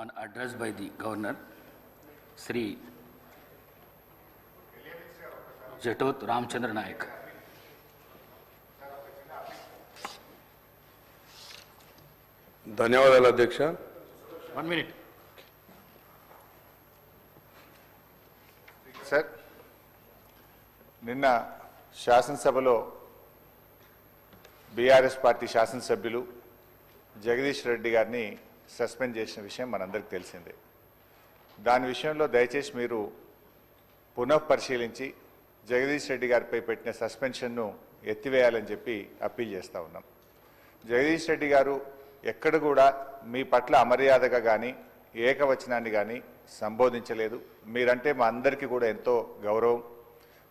on address by the governor, Sri Jatot Ramchandra Naik. ధన్యవాదాలు అధ్యక్ష One minute. Sir నిన్న శాసనసభలో బీఆర్ఎస్ పార్టీ శాసనసభ్యులు జగదీష్ రెడ్డి గారిని సస్పెండ్ చేసిన విషయం మనందరికీ తెలిసిందే. దాని విషయంలో దయచేసి మీరు పునః పరిశీలించి జగదీష్ రెడ్డి గారిపై పెట్టిన సస్పెన్షన్ను ఎత్తివేయాలని చెప్పి అప్పీల్ చేస్తూ ఉన్నాం. జగదీష్ రెడ్డి గారు ఎక్కడ కూడా మీ పట్ల అమర్యాదగా కానీ ఏకవచనాన్ని కానీ సంబోధించలేదు. మీరంటే మా అందరికీ కూడా ఎంతో గౌరవం.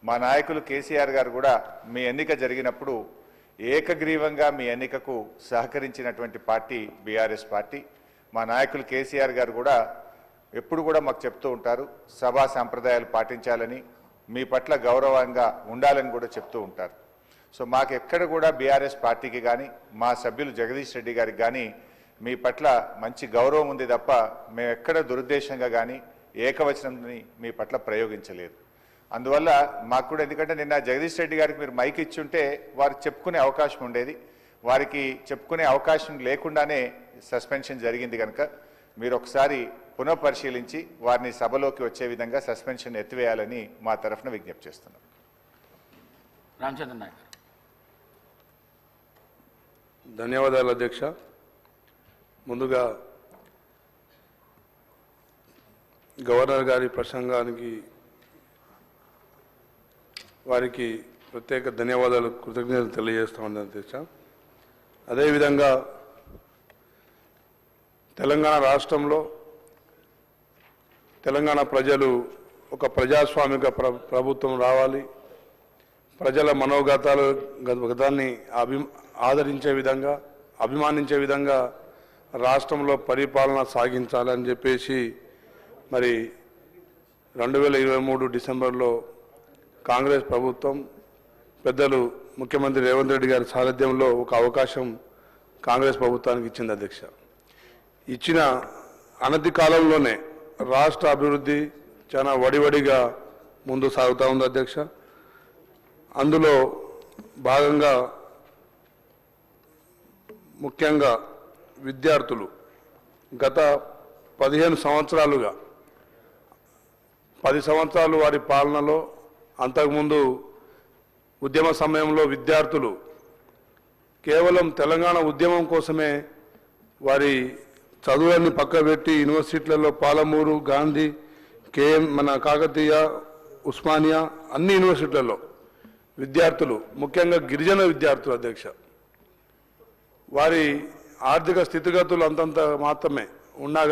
మా నాయకులు కేసీఆర్ గారు కూడా మీ ఎన్నిక జరిగినప్పుడు ఏకగ్రీవంగా మీ ఎన్నికకు సహకరించినటువంటి పార్టీ బీఆర్ఎస్ పార్టీ. మా నాయకులు కేసీఆర్ గారు కూడా ఎప్పుడు కూడా మాకు చెప్తూ ఉంటారు సభా సాంప్రదాయాలు పాటించాలని మీ పట్ల గౌరవంగా ఉండాలని కూడా చెప్తూ ఉంటారు. సో మాకు ఎక్కడ కూడా బీఆర్ఎస్ పార్టీకి కానీ మా సభ్యులు జగదీష్ రెడ్డి గారికి కానీ మీ పట్ల మంచి గౌరవం ఉంది తప్ప మేము ఎక్కడ దురుద్దేశంగా కానీ ఏకవచనంని మీ పట్ల ప్రయోగించలేదు. అందువల్ల మాకు కూడా ఎందుకంటే నిన్న జగదీష్ రెడ్డి గారికి మీరు మైక్ ఇచ్చుంటే వారు చెప్పుకునే అవకాశం ఉండేది. వారికి చెప్పుకునే అవకాశం లేకుండానే సస్పెన్షన్ జరిగింది కనుక మీరు ఒకసారి పునఃపరిశీలించి వారిని సభలోకి వచ్చే విధంగా సస్పెన్షన్ ఎత్తివేయాలని మా తరఫున విజ్ఞప్తి చేస్తున్నాం. Ramchandra Naik. ధన్యవాదాలు అధ్యక్ష. ముందుగా గవర్నర్ గారి ప్రసంగానికి వారికి ప్రత్యేక ధన్యవాదాలు కృతజ్ఞతలు తెలియజేస్తా ఉన్నాను అధ్యక్ష. అదేవిధంగా తెలంగాణ రాష్ట్రంలో తెలంగాణ ప్రజలు ఒక ప్రజాస్వామిక ప్ర ప్రభుత్వం రావాలి. ప్రజల మనోగతాలు గత- గతాన్ని అభి ఆదరించే విధంగా అభిమానించే విధంగా రాష్ట్రంలో పరిపాలన సాగించాలని చెప్పేసి మరి రెండు వేల ఇరవై మూడు డిసెంబర్లో కాంగ్రెస్ ప్రభుత్వం పెద్దలు ముఖ్యమంత్రి రేవంత్ రెడ్డి గారి సారథ్యంలో ఒక అవకాశం కాంగ్రెస్ ప్రభుత్వానికి ఇచ్చింది అధ్యక్ష. ఇచ్చిన అనతి కాలంలోనే రాష్ట్ర అభివృద్ధి చాలా వడివడిగా ముందు సాగుతూ ఉంది అధ్యక్ష. అందులో భాగంగా ముఖ్యంగా విద్యార్థులు గత పదిహేను సంవత్సరాలుగా పది సంవత్సరాలు వారి పాలనలో అంతకుముందు ఉద్యమ సమయంలో విద్యార్థులు కేవలం తెలంగాణ ఉద్యమం కోసమే వారి చదువులన్నీ పక్కబెట్టి యూనివర్సిటీలలో పాలమూరు గాంధీ కేఎం మన కాకతీయ ఉస్మానియా అన్ని యూనివర్సిటీలలో విద్యార్థులు ముఖ్యంగా గిరిజన విద్యార్థులు అధ్యక్ష. వారి ఆర్థిక స్థితిగతులు అంతంత మాత్రమే ఉండగా